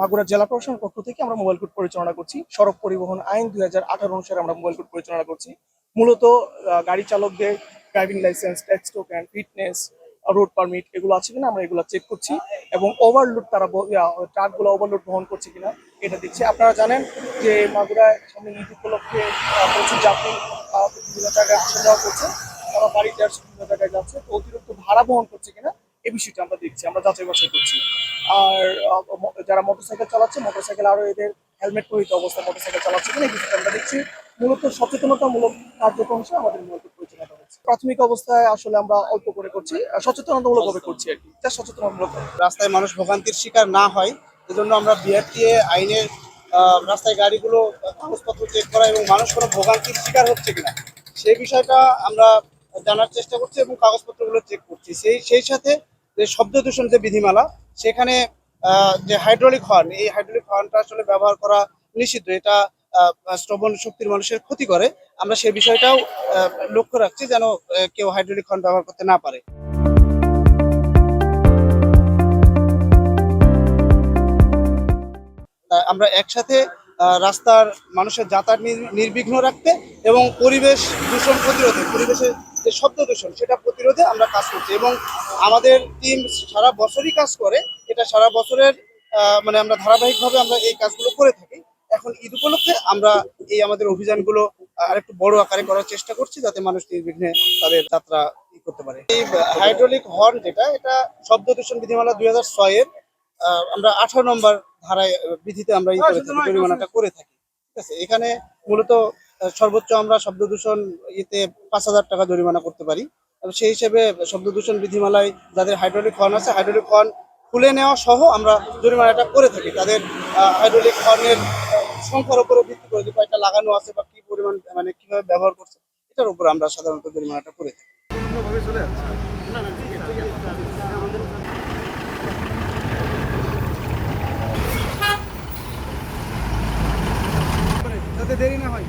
মাগুরা জেলা প্রশাসনের পক্ষ থেকে আমরা মোবাইল কোড পরিচালনা করছি। সড়ক পরিবহন আইন দুই হাজার আঠারো অনুসারে আমরা মোবাইল কোড পরিচালনা করছি। মূলত গাড়ি চালকদের driving licence tax token fitness road permit এগুলো আছে কিনা আমরা এগুলো চেক করছি এবং ওভারলোড তারা ট্রাকগুলো ওভারলোড বহন করছে কিনা এটা দেখছি। আপনারা জানেন যে মাগুরায় সামনে ঈদ উপলক্ষে প্রচুর যাত্রী বিভিন্ন জায়গায় আসা যাওয়া করছে। তারা বাড়ি যাচ্ছে বিভিন্ন জায়গায় যাচ্ছে। অতিরিক্ত ভাড়া বহন করছে কিনা এই বিষয়টা আমরা দেখছি আমরা যাচাই বাছাই করছি। আর যারা মোটরসাইকেল চালাচ্ছে মোটরসাইকেল আরও এদের হেলমেট পরিহিত অবস্থায় মোটরসাইকেল চালাচ্ছে কিনা এই বিষয়টা আমরা দেখছি। মূলত সচেতনতামূলক কার্যক্রম হিসেবে আমাদের মূলত পরিচালনা প্রাথমিক অবস্থায় আসলে আমরা অল্প করে করছি আহ, সচেতনতামূলক ভাবে করছি আর কি যা সচেতনতামূলক। রাস্তায় মানুষ ভোগান্তির শিকার না হয় এজন্য আমরা বিআরটিএ আইনের রাস্তায় গাড়িগুলো কাগজপত্র চেক করা এবং মানুষ কোনো ভোগান্তির শিকার হচ্ছে কিনা সেই বিষয়টা আমরা জানার চেষ্টা করছি এবং কাগজপত্রগুলো চেক করছি। সেই সেই সাথে যে শব্দ দূষণ যে বিধিমালা, সেখানে যে হাইড্রোলিক হর্ন এই হাইড্রোলিক হর্নটা আসলে ব্যবহার করা নিষিদ্ধ। এটা শ্রবণ শক্তির মানুষের ক্ষতি করে। আমরা সেই বিষয়টাও লক্ষ্য রাখছি যেন কেউ হাইড্রোলিক হর্ন ব্যবহার করতে না পারে। আমরা একসাথে রাস্তার মানুষের যাতায়াত নির- নির্বিঘ্ন রাখতে এবং পরিবেশ দূষণ প্রতিরোধে, পরিবেশের যে শব্দ দূষণ সেটা প্রতিরোধে আমরা কাজ করছি এবং আমাদের টিম সারা বছরই কাজ করে। এটা সারা বছরের মানে আমরা ধারাবাহিকভাবে আমরা এই কাজগুলো করে থাকি। এখন ঈদ উপলক্ষে আমরা এই আমাদের অভিযানগুলো আহ, আরেকটু বড় আকারে করার চেষ্টা করছি যাতে মানুষ নির্বিঘ্নে তাদের যাত্রা ই করতে পারে। এই হাইড্রোলিক হর্ন যেটা এটা শব্দ দূষণ বিধিমালা দুই হাজার ছয়ের আমরা আঠারো নম্বর ধারায় বিধিতে আমরা ই করে থাকি জরিমানাটা করে থাকি। ঠিক আছে? এখানে মূলত সর্বোচ্চ আমরা শব্দ দূষণ ইতে পাঁচ হাজার টাকা জরিমানা করতে পারি। সেই হিসেবে শব্দ দূষণ বিধিমালায় যাদের হাইড্রোলিক হর্ন আছে হাইড্রোলিক হর্ন খুলে নেওয়া সহ আমরা জরিমানাটা করে থাকি। তাদের হাইড্রোলিক হর্নের সংখ্যার উপরে ভিত্তি করে যে কয়টা লাগানো আছে বা কি পরিমাণ মানে কীভাবে ব্যবহার করছে এটার উপর আমরা সাধারণত জরিমানাটা করে থাকি যাতে দেরি না হয়।